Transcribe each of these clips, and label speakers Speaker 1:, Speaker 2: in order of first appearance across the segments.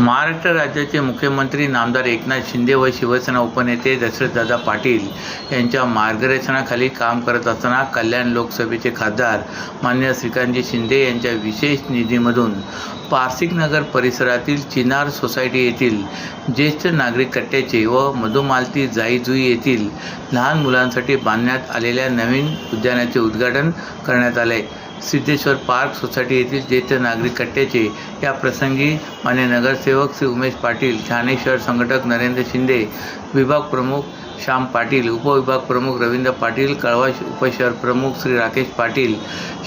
Speaker 1: महाराष्ट्र राज्याचे मुख्यमंत्री नामदार एकनाथ शिंदे व शिवसेना उपनेते दशरथदादा पाटील यांच्या मार्गदर्शनाखाली काम करत असताना कल्याण लोकसभेचे खासदार मान्य श्रीकांतजी शिंदे यांच्या विशेष निधीमधून पारसिकनगर परिसरातील चिनार सोसायटी येथील ज्येष्ठ नागरिक कट्ट्याचे व मधुमालती जाईजुई येथील लहान मुलांसाठी बांधण्यात आलेल्या नवीन उद्यानाचे उद्घाटन करण्यात आले. सिद्धेश्वर पार्क सोसायटी येथील ज्येष्ठ नागरिक कट्ट्याचे या प्रसंगी मान्य नगरसेवक श्री उमेश पाटील ठाणे शहर संघटक नरेंद्र शिंदे विभाग प्रमुख श्याम पाटील उपविभाग प्रमुख रवींद्र पाटील कळवा उपशहर प्रमुख श्री राकेश पाटील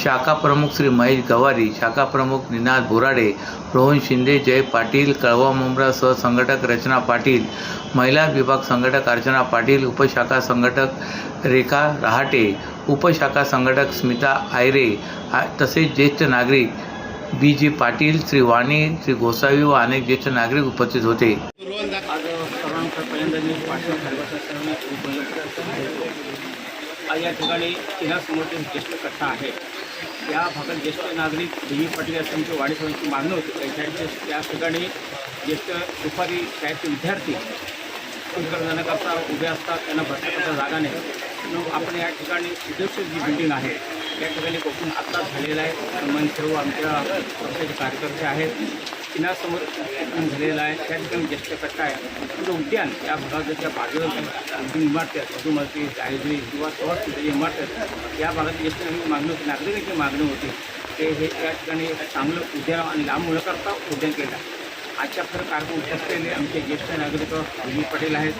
Speaker 1: शाखा प्रमुख श्री महेश गवारी शाखा प्रमुख निनाद बोराडे रोहन शिंदे जय पाटील कळवा मुंब्रा सहसंघटक रचना पाटील महिला विभाग संघटक अर्चना पाटील उपशाखा संघटक रेखा रहाटे उपशाखा संघटक स्मिता आयरे तसेच ज्येष्ठ नागरिक बी जी पाटील श्री वाणी श्री गोसावी व अनेक ज्येष्ठ नागरिक उपस्थित होते.
Speaker 2: आज या ठिकाणी चिनासमोरचे ज्येष्ठ कथा आहे. या भागात ज्येष्ठ नागरिक डी पाटील असं त्यांची वाढी सर्वांची मागणं होती. त्याच्याचे त्या ठिकाणी ज्येष्ठ दुपारी शाळेचे विद्यार्थी स्कूल जाण्याकरता उभे असतात. त्यांना बसण्याकरता जागा नाही. मग आपण या ठिकाणी सिद्धेश्वर जी बिल्डिंग आहे या ठिकाणी कोकण आत्ता झालेला आहे. सन्मान आमच्या पक्षाचे कार्यकर्ते आहेत किनासमोर ओपन झालेलं आहे. त्या ठिकाणी ज्येष्ठ कट्टा आहे. तुझं उद्यान या भागात ज्या बाजूला इमारती आहेत. मधुमती जायजुरी किंवा सहज तिथे इमारती आहेत. या भागात ज्येष्ठ मागणी होती. नागरिकांची मागणी होती. ते हे या ठिकाणी चांगलं उद्यान आणि लांब मुलाकरता उद्यान केलं. आहे आजच्या खरं कार्यक्रम उपस्थित आमचे ज्येष्ठ नागरिक विजय पटेल आहेत.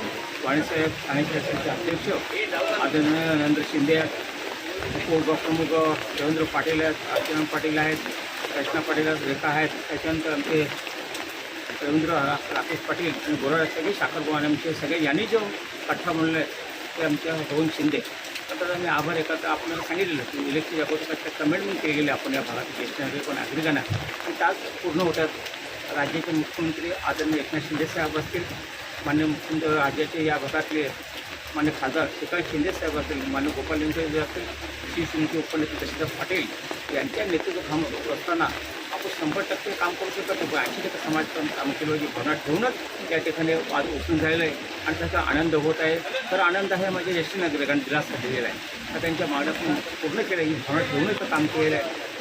Speaker 2: वाणीसाहेब ठाणेचे अध्यक्ष आदरणीय नरेंद्र शिंदे आहेत. उपप्रमुख देवेंद्र पाटील आहेत अर्चना पाटील आहेत कृष्णा पाटील आहेत रेखा आहेत त्याच्यानंतर आमचे रवींद्र राकेश पाटील आणि गोराड सगळे साखरगोवाने आमचे सगळे यांनी जो कठ्ठा म्हणलं आहे ते आमच्या रोहन शिंदे. तर आम्ही आभार एका आपल्याला सांगितलेलं की इलेक्ट्रिक अगोदर कमेंटमेंट केलेली आपण या भागात ज्येष्ठ नागरिक नागरिकांना आणि त्याच पूर्ण होतात राज्याचे मुख्यमंत्री आदरणीय एकनाथ शिंदे साहेब असतील मान्य मुख्यमंत्री राज्याचे या भागातले मान्य खासदार श्रीकांत शिंदे साहेब असतील मान्य गोपाल यांचे जे असतील श्री श्रीमती उपनेते दशरथ पाटील यांच्या नेतृत्व काम असताना आपण शंभर टक्के काम करू शकत नाही. पण ऐंशी टक्के समाज काम काम केलं की भावना ठेवूनच या ठिकाणी आज उचलून झालेलं आहे आणि त्याचा आनंद होत आहे. तर आनंद आहे म्हणजे ज्येष्ठ नागरिकांनी दिलासा दिलेला आहे. तर त्यांच्या मागण्या पूर्ण केलं केल्या ही भावना ठेवूनच काम केलेलं आहे.